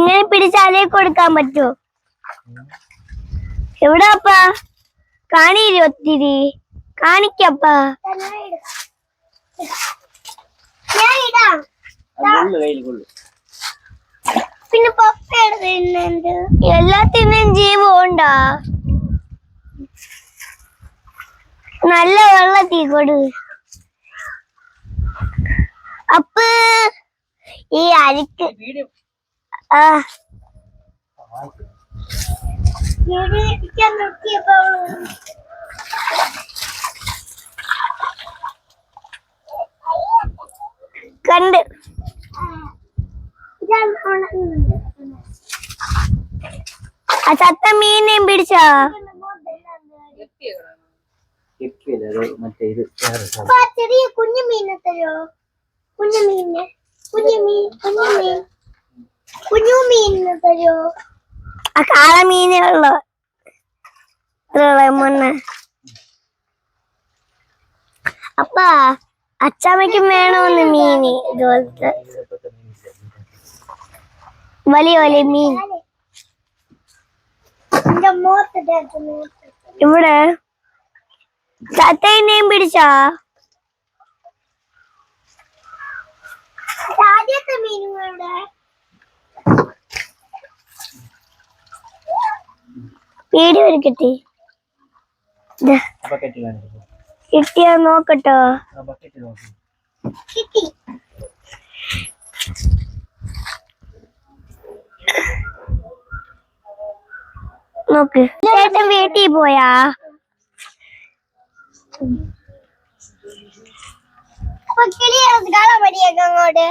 ഇങ്ങനെ പിടിച്ചാലേ കൊടുക്കാൻ പറ്റൂ? എവിടെ അപ്പാ? കാണിയില്ലേ ഒത്തിരി? കാണിക്കപ്പാ. പിന്നെ പപ്പ എടുക്കുന്നുണ്ട് എല്ലാത്തിനും ജീവം ഉണ്ടാ? നല്ല വെള്ളത്തിൽ കൊടു. അപ്പ ഈ അരിക്ക് വീഡിയോ ആ വീഡിയോ നോക്കിയപ്പോ കണ്ട്. ആ ചത്ത മീനെയും പിടിച്ചാ. ചെറിയ കുഞ്ഞു മീനെ തരോ കുഞ്ഞു മീനെ കുഞ്ഞു മീൻ കുഞ്ഞു മീൻ കുഞ്ഞു മീനിനെ തരോ ആ കാള മീനുള്ളു മുന്നേ. അപ്പ അച്ചാമ്മയ്ക്കും വേണമെന്ന് മീന് ഇതുപോലത്തെ. വലിയ വലിയ മീൻ. ഇവിടെ. ചത്തേനെയും പിടിച്ചാ? ആദ്യത്തെ മീനുകളുടെ വീഡിയോ ഒരു കിട്ടി. കിട്ടിയാ നോക്കട്ടോ. നോക്കി. ചേട്ടൻ വീട്ടിൽ പോയാ? അങ്ങോട്ട്.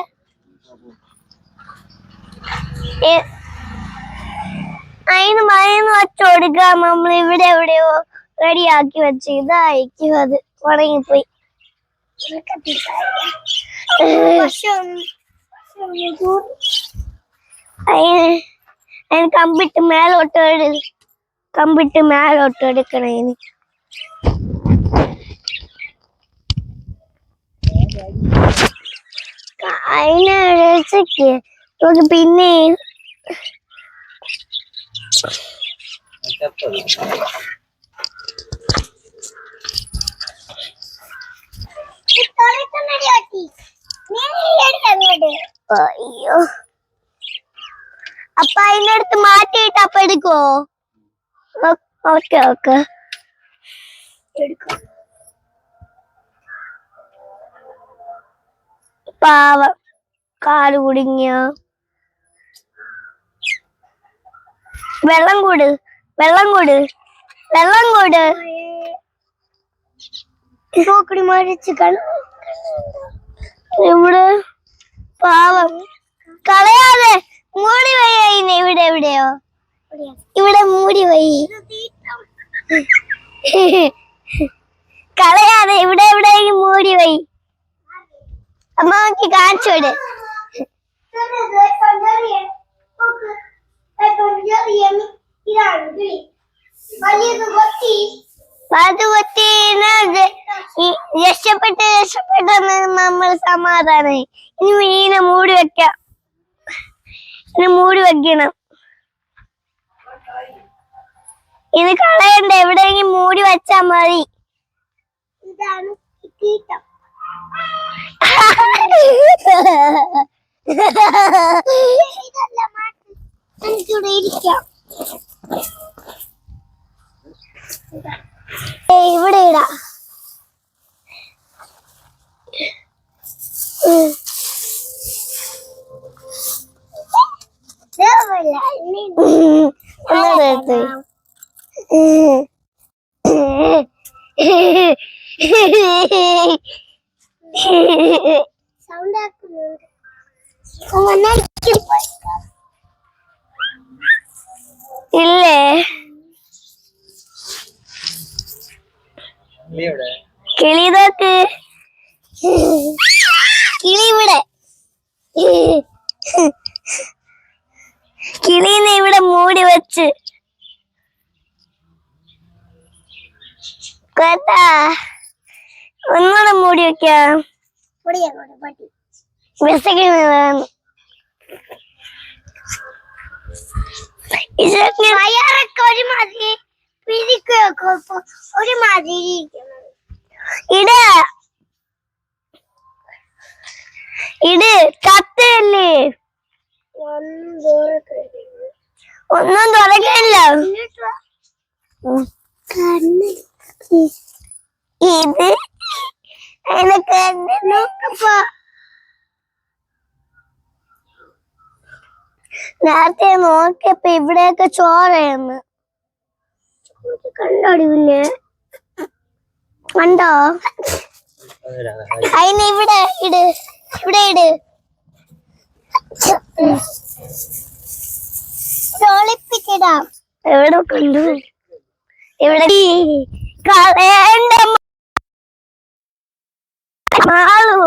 ഏ- അതിന് വച്ച് കൊടുക്കാൻ നമ്മൾ ഇവിടെ എവിടെയോ റെഡിയാക്കി വെച്ച് ഇതായിരിക്കും അത്. ഉണങ്ങിപ്പോയി കമ്പിട്ട് മേലോട്ട് കമ്പിട്ട് മേലോട്ട് എടുക്കണം ഇനി. അതിനെ നമുക്ക് പിന്നെ അയ്യോ. അപ്പൊ അതിനടുത്ത് മാറ്റിയിട്ട് അപ്പൊ എടുക്കോ ഓക്കെ ഓക്കെ. പാവം കാൽ കുടുങ്ങിയ? വെള്ളം കൂട്. വെള്ളം കൂട്. വെള്ളം കൂട്. നോക്കടി മരിച്ച് ഇവിടെ പാവം. കളയാതെ മൂടി വയ്യായി ഇവിടെ എവിടെയോ? ഇവിടെ മൂടി വയ്യ. കളയാതെ ഇവിടെ എവിടെയെങ്കിലും മൂടി വൈ അമ്മ നോക്കി കാണിച്ചു വിട്. അത് കൊത്തിനത് രക്ഷപ്പെട്ട് രക്ഷപ്പെട്ടെന്ന് നമ്മൾ സമാധാനായി. ഇനി മീനെ മൂടി വെക്കാം. ഇനി മൂടി വെക്കണം. ഇത് കളയണ്ട. എവിടെയെങ്കിലും മൂടി വെച്ചാ മതി. ഇതാണ് കീട്ടം എനിക്കിവിടെ ഇരിക്കാം. ഏയ് ഇവിടെ ഇടാ. സൗണ്ട് ആക്കുന്നുണ്ട് ഇല്ലേ നീ എവിടെ കിളി നോക്ക് കിളി ഇവിടെ കിളീനെ ഇവിടെ മൂടി വെച്ച്. കേട്ടാ ഒന്നുകൂടെ മൂടി വെക്കാം. പിരിക്കൊക്കെ ഒരു മാതിരി ഇട്. ഇട് കത്തല്ലേ ഒന്നും തുറക്കില്ല ഇത് എനിക്ക് നോക്കപ്പോ നേരത്തെ നോക്കിയപ്പോ ഇവിടെയൊക്കെ ചോറയെന്ന് കണ്ടോടി പിന്നെ. കണ്ടോ? അതിന് ഇവിടെ ഇട്. ഇവിടെ ഇട്. ഒളിപ്പിച്ചിടാം. എവിടെ കണ്ടു? ഇവിടെ കളയണ്ട മാളു.